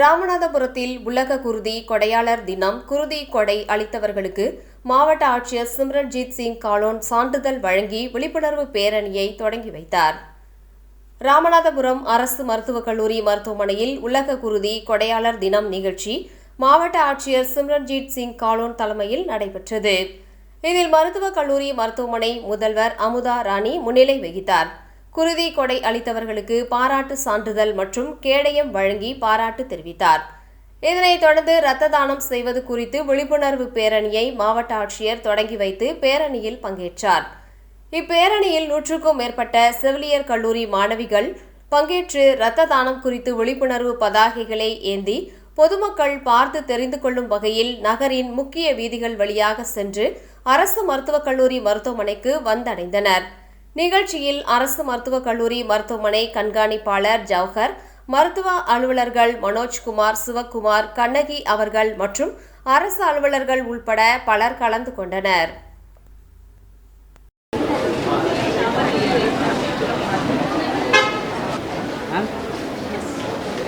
ராமநாதபுரத்தில் உலக குருதி கொடையாளர் தினம் குருதி கொடை அளித்தவர்களுக்கு மாவட்ட ஆட்சியர் சிம்ரன்ஜித் சிங் காலோன் சான்றிதழ் வழங்கி விழிப்புணர்வு பேரணியை தொடங்கி வைத்தார். ராமநாதபுரம் அரசு மருத்துவக் கல்லூரி மருத்துவமனையில் உலக குருதி கொடையாளர் தினம் நிகழ்ச்சி மாவட்ட ஆட்சியர் சிம்ரன்ஜித் சிங் காலோன் தலைமையில் நடைபெற்றது. இதில் மருத்துவக் கல்லூரி மருத்துவமனை முதல்வர் அமுதா ராணி முன்னிலை வகித்தார். குருதி கொடை அளித்தவர்களுக்கு பாராட்டு சான்றிதழ் மற்றும் கேடயம் வழங்கி பாராட்டு தெரிவித்தார். இதனைத் தொடர்ந்து இரத்த தானம் செய்வது குறித்து விழிப்புணர்வு பேரணியை மாவட்ட ஆட்சியர் தொடங்கி வைத்து பேரணியில் பங்கேற்றார். இப்பேரணியில் நூற்றுக்கும் மேற்பட்ட செவிலியர் கல்லூரி மாணவிகள் பங்கேற்று இரத்த தானம் குறித்து விழிப்புணர்வு பதாகைகளை ஏந்தி பொதுமக்கள் பார்த்து தெரிந்து கொள்ளும் வகையில் நகரின் முக்கிய வீதிகள் வழியாக சென்று அரசு மருத்துவக் கல்லூரி மருத்துவமனைக்கு வந்தடைந்தனர். நிகழ்ச்சியில் அரசு மருத்துவக் கல்லூரி மருத்துவமனை கண்காணிப்பாளர் ஜவஹர் மருத்துவ அலுவலர்கள் மனோஜ்குமார் சிவக்குமார் கண்ணகி அவர்கள் மற்றும் அரசு அலுவலர்கள் உள்பட பலர் கலந்து கொண்டனர்.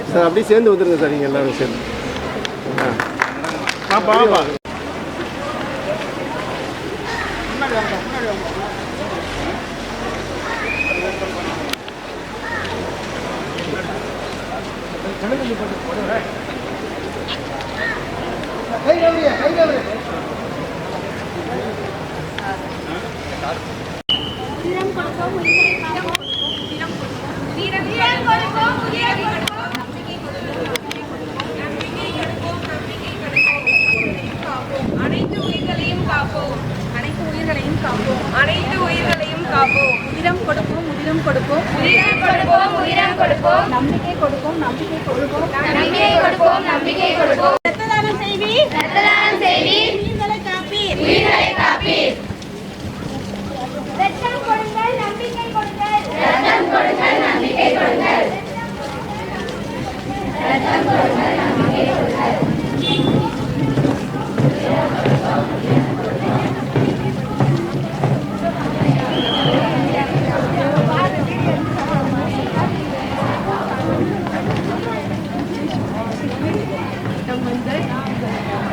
சார் அப்படியே சேர்ந்து வந்துருங்க சார் நீங்கள் எல்லாரும் சேர்ந்து. ஆ. பாப்பா பாப்பா வீரம் கொடுப்போம் உயிரை கொடுப்போம் நம்பிக்கை கொடுப்போம் நம்பிக்கை கொடுப்போம் நம்பிக்கை கொடுப்போம் காப்போம் அனைத்து உயிர்களையும் காப்போம் அனைத்து உயிர்களையும் காப்போம் அனைத்து உயிர்களையும் காப்போம். அனைத்து உதிரம் கொடுப்போம் உதிரம் கொடுப்போம் உயிரம் கொடுப்போம். உயிரம் கொடுப்போம். நம்பிக்கை கொடுப்போம் நம்பிக்கை கொடுப்போம். நம்பிக்கை கொடுப்போம் நம்பிக்கை கொடுப்போம். Trong mình đấy.